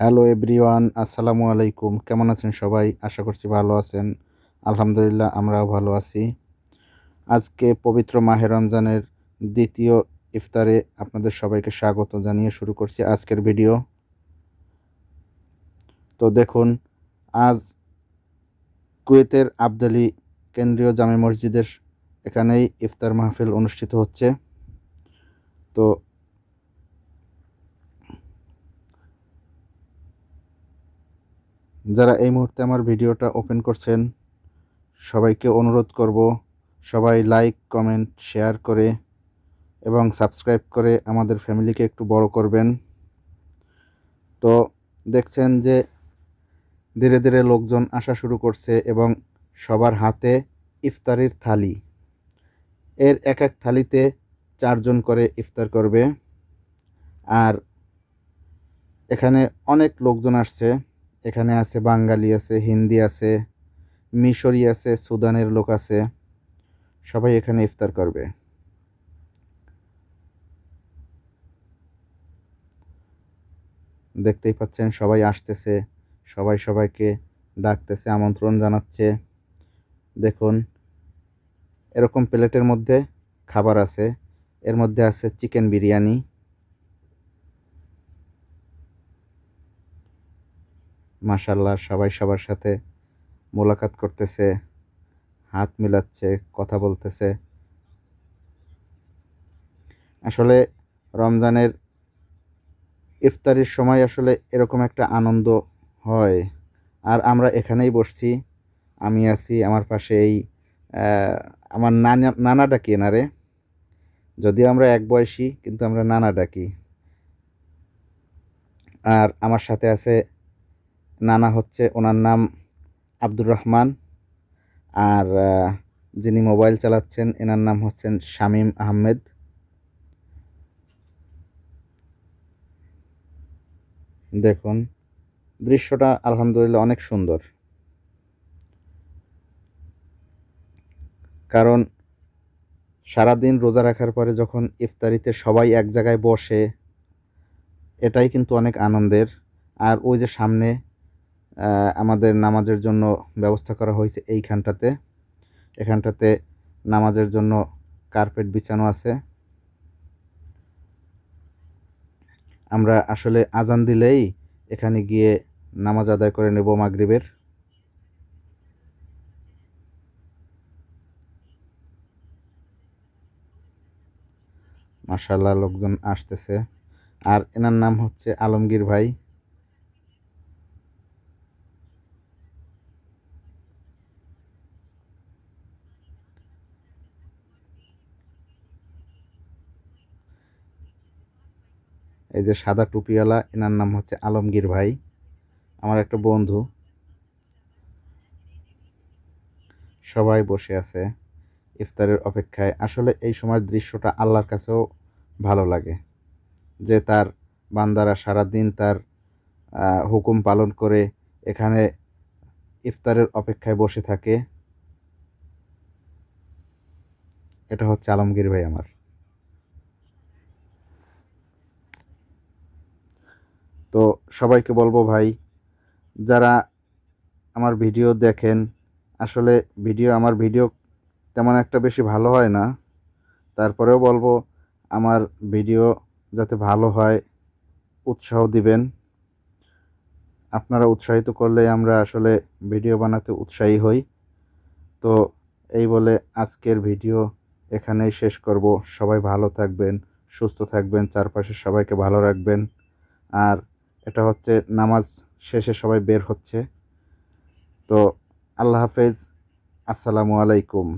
Hello everyone, আসসালামু আলাইকুম। কেমন আছেন সবাই? আশা করছি ভালো আছেন। আলহামদুলিল্লাহ, আমরাও ভালো আছি। আজকে পবিত্র মাহে রমজানের দ্বিতীয় ইফতারে আপনাদের সবাইকে স্বাগত জানিয়ে শুরু করছি আজকের ভিডিও। তো দেখুন, আজ কুয়েতের আবদালি কেন্দ্রীয় জামে মসজিদের এখানেই ইফতার মাহফিল অনুষ্ঠিত হচ্ছে। তো যারা এই মুহূর্তে আমার ভিডিওটা ওপেন করছেন, সবাইকে অনুরোধ করব সবাই লাইক কমেন্ট শেয়ার করে এবং সাবস্ক্রাইব করে আমাদের ফ্যামিলিকে একটু বড় করবেন। তো দেখছেন যে ধীরে ধীরে লোকজন আসা শুরু করছে এবং সবার হাতে ইফতারির থালি। এর এক এক থালিতে চারজন করে ইফতার করবে। আর এখানে অনেক লোকজন আসছে। এখানে আছে বাঙালি আছে, হিন্দি আছে, মিশরি আছে, সুদানের লোক আছে। সবাই এখানে ইফতার করবে। দেখতেই পাচ্ছেন, সবাই আসতেছে, সবাই সবাইকে ডাকতেছে, আমন্ত্রণ জানাচ্ছে। দেখুন, এরকম প্লেটের মধ্যে খাবার আছে। এর মধ্যে আছে চিকেন বিরিয়ানি। মাশাল্লাহ সবাই সবার সাথে মোলাকাত করতেছে, হাত মিলাচ্ছে, কথা বলতেছে। আসলে রমজানের ইফতারির সময় আসলে এরকম একটা আনন্দ হয়। আর আমরা এখানেই বসছি, আমি আছি আমার পাশে এই আমার নানা নানা ডাকি এনারে। যদিও আমরা এক বয়সী, কিন্তু আমরা নানা ডাকি। আর আমার সাথে আছে নানা হচ্ছে, ওনার নাম আব্দুর রহমান। আর যিনি মোবাইল চালাচ্ছেন, এনার নাম হচ্ছেন শামীম আহমেদ। দেখুন, দৃশ্যটা আলহামদুলিল্লাহ অনেক সুন্দর। কারণ, সারাদিন রোজা রাখার পরে যখন ইফতারিতে সবাই এক জায়গায় বসে, এটাই কিন্তু অনেক আনন্দের। আর ওই যে সামনে আমাদের নামাজের জন্য ব্যবস্থা করা হয়েছে এইখানটাতে। এখানটাতে নামাজের জন্য কার্পেট বিছানো আছে। আমরা আসলে আজান দিলেই এখানে গিয়ে নামাজ আদায় করে নেব মাগরিবের। মার্শাল্লাহ লোকজন আসতেছে। আর এনার নাম হচ্ছে আলমগীর ভাই। এই যে সাদা টুপিওয়ালা, এনার নাম হচ্ছে আলমগীর ভাই। আমার একটা বন্ধু। সবাই বসে আছে ইফতারের অপেক্ষায়। আসলে এই সময়ের দৃশ্যটা আল্লাহর কাছেও ভালো লাগে। যে তার বান্দারা সারাদিন তার হুকুম পালন করে এখানে ইফতারের অপেক্ষায় বসে থাকে। এটা হচ্ছে আলমগীর ভাই আমার। তো সবাইকে বলব ভাই, যারা আমার ভিডিও দেখেন, আসলে ভিডিও, আমার ভিডিও তেমন একটা বেশি ভালো হয় না। তারপরেও বলব, আমার ভিডিও যাতে ভালো হয়, উৎসাহ দিবেন। আপনারা উৎসাহিত করলে আমরা আসলে ভিডিও বানাতে উৎসাহী হই। তো এই বলে আজকের ভিডিও এখানেই শেষ করব। সবাই ভালো থাকবেন, সুস্থ থাকবেন, চারপাশে সবাইকে ভালো রাখবেন। আর এটা হচ্ছে নামাজ শেষে সবাই বের হচ্ছে। তো আল্লাহ হাফেজ আসসালামু আলাইকুম।